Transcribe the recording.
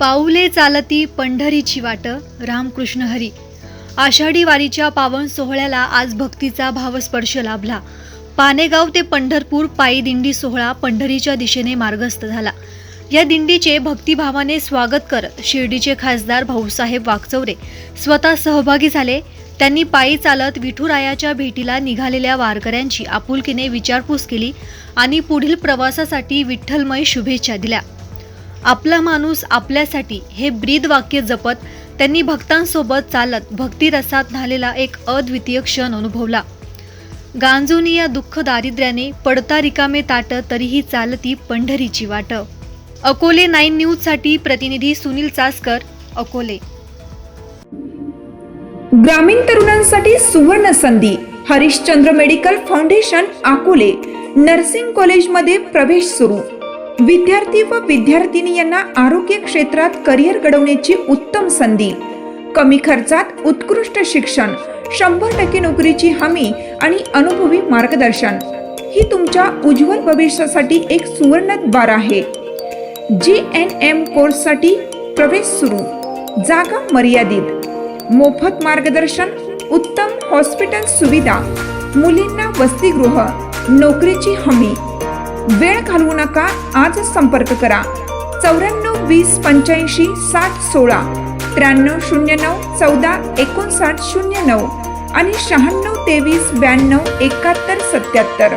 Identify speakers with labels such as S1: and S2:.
S1: पाऊले चालती पंढरीची वाट रामकृष्ण हरी. आषाढी वारीच्या पावन सोहळ्याला आज भक्तीचा भावस्पर्श लाभला. पानेगाव ते पंढरपूर पायी दिंडी सोहळा पंढरीच्या दिशेने मार्गस्थ झाला. या दिंडीचे भक्तिभावाने स्वागत करत शिर्डीचे खासदार भाऊसाहेब वागचौरे स्वतः सहभागी झाले. त्यांनी पायी चालत विठुरायाच्या भेटीला निघालेल्या वारकऱ्यांची आपुलकीने विचारपूस केली आणि पुढील प्रवासासाठी विठ्ठलमय शुभेच्छा दिल्या. आपला माणूस आपल्यासाठी हे ब्रीद वाक्य जपत त्यांनी भक्तांसोबत चालत भक्तिरसात झालेला एक अद्वितीय क्षण अनुभवला. गांजोनी या दुःख दारिद्र्याने पडता रिकामे ताट तरीही चालती पंढरीची वाट. अकोले नाईन न्यूजसाठी प्रतिनिधी सुनील चासकर अकोले.
S2: ग्रामीण तरुणांसाठी सुवर्ण संधी Harishchandra medical foundation Akole nursing कॉलेजमध्ये प्रवेश सुरू. विद्यार्थी व विद्यार्थिनी यांना आरोग्य क्षेत्रात करिअर घडवण्याची उत्तम संधी. कमी खर्चात उत्कृष्ट शिक्षण शंभर टक्के नोकरीची हमी आणि अनुभवी मार्गदर्शन. ही तुमच्या उज्ज्वल भविष्यासाठी एक सुवर्णद्वार आहे. जी एन एम कोर्ससाठी प्रवेश सुरू. जागा मर्यादित. मोफत मार्गदर्शन उत्तम हॉस्पिटल सुविधा मुलींना वसतिगृह नोकरीची हमी. वेळ घालवू नका आज संपर्क करा. चौऱ्याण्णव वीस पंच्याऐंशी साठ सोळा त्र्याण्णव शून्य नऊ चौदा एकोणसाठ शून्य नऊ आणि शहाण्णव तेवीस ब्याण्णव एकाहत्तर सत्याहत्तर.